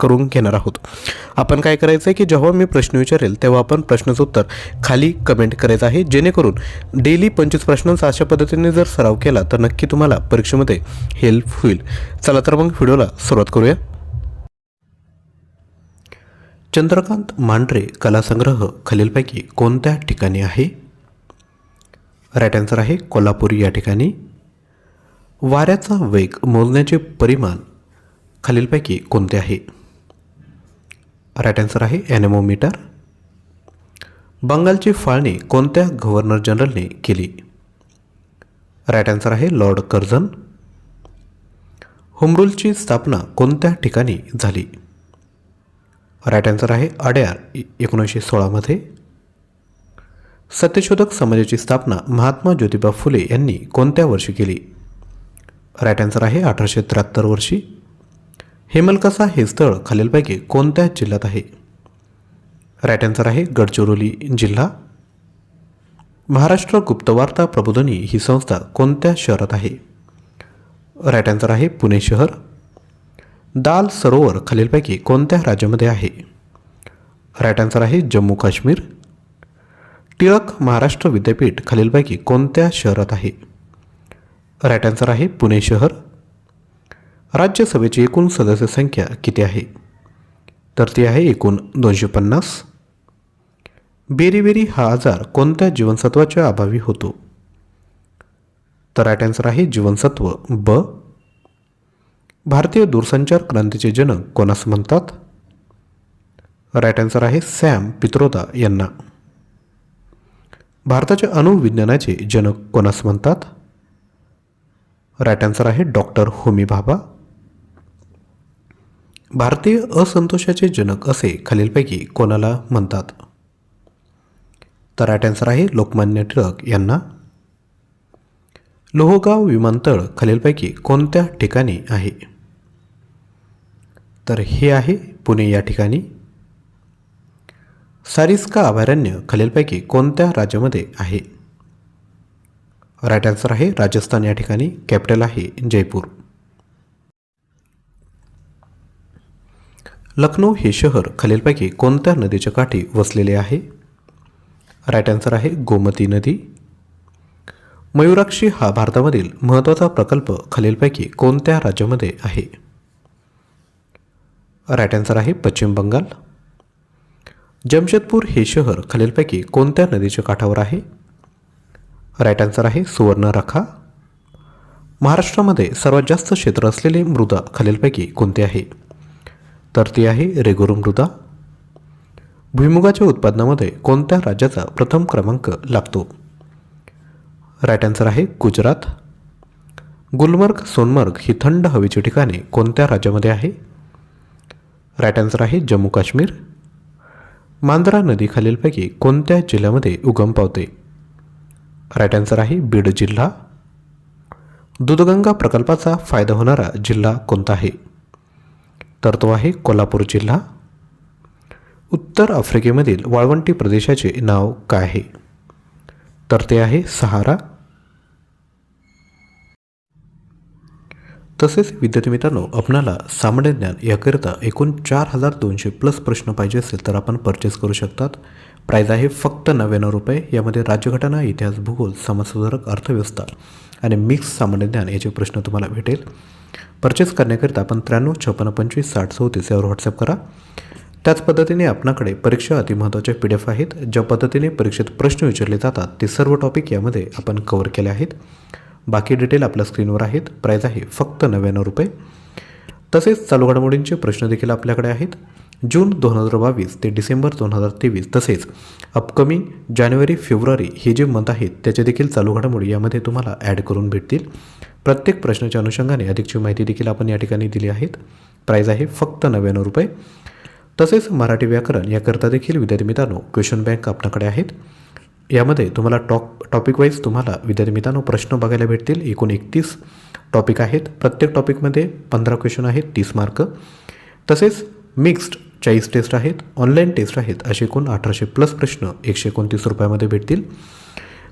करून घेणार आहोत. आपण काय करायचं आहे की जेव्हा मी प्रश्न विचारेल तेव्हा आपण प्रश्नाचं उत्तर खाली कमेंट करायचं आहे. जेणेकरून डेली पंचवीस प्रश्नांचा अशा पद्धतीने जर सराव केला तर नक्की तुम्हाला परीक्षेमध्ये हेल्प होईल. चला तर मग व्हिडिओला सुरुवात करूया. चंद्रकांत मांढरे कलासंग्रह खालीलपैकी कोणत्या ठिकाणी आहे? राईट आन्सर आहे कोल्हापूर या ठिकाणी. वाऱ्याचा वेग मोजण्याचे परिमाण खालीलपैकी कोणते आहे? राईट आन्सर आहे ॲनेमोमीटर बंगालची फाळणी कोणत्या गव्हर्नर जनरलने केली? राईट आन्सर आहे लॉर्ड कर्झन होमरूलची स्थापना कोणत्या ठिकाणी झाली? राईट आन्सर आहे अड्यार एकोणीसशे सोळामध्ये सत्यशोधक समाजाची स्थापना महात्मा ज्योतिबा फुले यांनी कोणत्या वर्षी केली? राईट आन्सर आहे अठराशे त्र्याहत्तर वर्षी. हेमलकसा हे स्थळ खालीलपैकी कोणत्या जिल्ह्यात आहे? राईट आन्सर आहे गडचिरोली जिल्हा. महाराष्ट्र गुप्तवार्ता प्रबोधनी ही संस्था कोणत्या शहरात आहे? राईट आन्सर आहे पुणे शहर. दाल सरोवर खालीलपैकी कोणत्या राज्यामध्ये आहे? राईट आन्सर आहे जम्मू काश्मीर. टिळक महाराष्ट्र विद्यापीठ खालीलपैकी कोणत्या शहरात आहे? राईट आन्सर आहे पुणे शहर. राज्यसभेची एकूण सदस्य संख्या किती आहे? तर ती आहे एकूण दोनशे पन्नास. बेरीबेरी हा आजार कोणत्या जीवनसत्वाच्या अभावी होतो? तर राईट आन्सर आहे जीवनसत्व ब. भारतीय दूरसंचार क्रांतीचे जनक कोणास म्हणतात? राईट आन्सर आहे सॅम पित्रोदा यांना. भारताच्या अणुविज्ञानाचे जनक कोणास म्हणतात? राईट आन्सर आहे डॉक्टर होमी भाभा. भारतीय असंतोषाचे जनक असे खालीलपैकी कोणाला म्हणतात? तर राईट आन्सर आहे लोकमान्य टिळक यांना. लोहगाव विमानतळ खालीलपैकी कोणत्या ठिकाणी आहे? तर हे आहे पुणे या ठिकाणी. सारिस्का अभयारण्य खालीलपैकी कोणत्या राज्यामध्ये आहे? राईट आन्सर आहे राजस्थान या ठिकाणी. कॅपिटल आहे जयपूर. लखनौ हे शहर खालीलपैकी कोणत्या नदीच्या काठी वसलेले आहे? राईट आन्सर आहे गोमती नदी. मयुराक्षी हा भारतामधील महत्त्वाचा प्रकल्प खालीलपैकी कोणत्या राज्यामध्ये आहे? राईट आन्सर आहे पश्चिम बंगाल. जमशेदपूर हे शहर खालीलपैकी कोणत्या नदीच्या काठावर आहे? राईट आन्सर आहे सुवर्णरेखा महाराष्ट्रामध्ये सर्वात जास्त क्षेत्र असलेली मृदा खालीलपैकी कोणती आहे? तर ती आहे रेगुरू मृदा भुईमुगाच्या उत्पादनामध्ये कोणत्या राज्याचा प्रथम क्रमांक लागतो? राईट आन्सर आहे गुजरात. गुलमर्ग सोनमर्ग ही थंड हवेची ठिकाणे कोणत्या राज्यामध्ये आहे? राईट आन्सर आहे जम्मू काश्मीर. मांजरा नदी खालीलपैकी कोणत्या जिल्ह्यामध्ये उगम पावते? राईट आन्सर आहे बीड जिल्हा. दूधगंगा प्रकल्पाचा फायदा होणारा जिल्हा कोणता आहे? तर तो आहे कोल्हापूर जिल्हा. उत्तर आफ्रिकेमधील वाळवंटी प्रदेशाचे नाव काय आहे? तर ते आहे सहारा. तसेच विद्यार्थी मित्रांनो आपणाला सामान्य ज्ञान याकरिता एकूण चार हजार दोनशे प्लस प्रश्न पाहिजे असेल तर आपण परचेस करू शकतात. प्राईज आहे फक्त नव्याण्णव रुपये. यामध्ये राज्यघटना इतिहास भूगोल समाजसुधारक अर्थव्यवस्था आणि मिक्स सामान्य ज्ञान याचे प्रश्न तुम्हाला भेटेल. परचेस करण्याकरिता आपण त्र्याण्णव छप्पन्न पंचवीस साठ चौतीस यावर व्हॉट्सअप करा. त्याच पद्धतीने आपणाकडे परीक्षा अतिमहत्त्वाच्या पी डी एफ आहेत. ज्या पद्धतीने परीक्षेत प्रश्न विचारले जातात ते सर्व टॉपिक यामध्ये आपण कवर केले आहेत. बाकी डिटेल आपल्या स्क्रीनवर आहेत. प्राईज आहे फक्त नव्याण्णव रुपये. तसेच चालू घडामोडींचे प्रश्न देखील आपल्याकडे आहेत. जून दोन हजार बावीस ते डिसेंबर दोन हजार तेवीस तसेच अपकमिंग जानेवारी फेब्रुवारी हे जे मंथ आहेत त्याचे देखील चालू घडामोडी यामध्ये तुम्हाला ॲड करून भेटतील. प्रत्येक प्रश्नाच्या अनुषंगाने अधिकची माहिती देखील आपण या ठिकाणी दिली आहेत. प्राईज आहे फक्त नव्याण्णव रुपये. तसेच मराठी व्याकरण याकरता देखील विद्यार्थी मित्रांनो क्वेश्चन बँक आपल्याकडे आहेत. यामध्ये तुम्हाला टॉप टॉपिक वाईज तुम्हाला विद्यार्थी मित्रांनो प्रश्न बघायला भेटतील. एकूण एकतीस टॉपिक आहेत. प्रत्येक टॉपिकमध्ये पंधरा क्वेश्चन आहेत तीस मार्क तसेच मिक्स्ड चाळीस टेस्ट आहेत ऑनलाईन टेस्ट आहेत असे एकूण अठराशे प्लस प्रश्न एकशे एकोणतीस रुपयामध्ये भेटतील.